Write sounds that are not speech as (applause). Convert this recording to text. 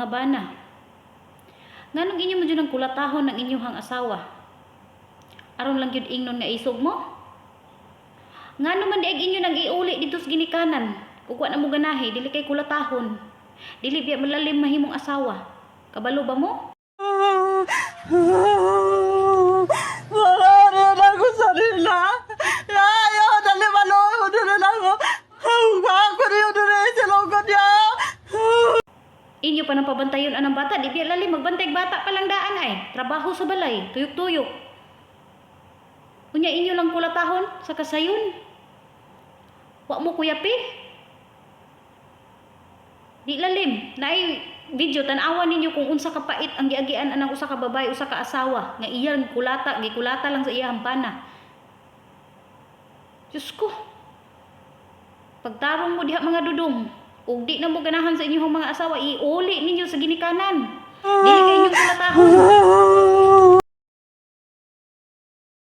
mga bana. Nganong inyo mo dyan ang kulatahon ng inyong asawa? Aron lang yun ingnon nga isog mo? Ngano man diag inyo nang iuli dito sa ginikanan? Kukwa na mo ganahi, dili kay kulatahon. Dili biya malalim mahimong asawa. Kabalo ba mo? (laughs) pa nang pabantayon anang bata, di biya lalim magbantay bata pa lang daan ay. Trabaho sa balay, tuyok-tuyok. Unya inyo lang kulatahon sa kasayon. Wa mo kuyapi. Di lalim, naay video tan-awan ninyo kung unsa ka pait ang giagian anang usa ka babae, usa ka asawa nga iyang kulata, gikulata lang sa iyang pana. Diyos ko. Pagtarong mo diha mga dudong, ug di na mo ganahan sa inyong mga asawa, iuli ninyo sa ginikanan. Dili kay inyong kulatahon.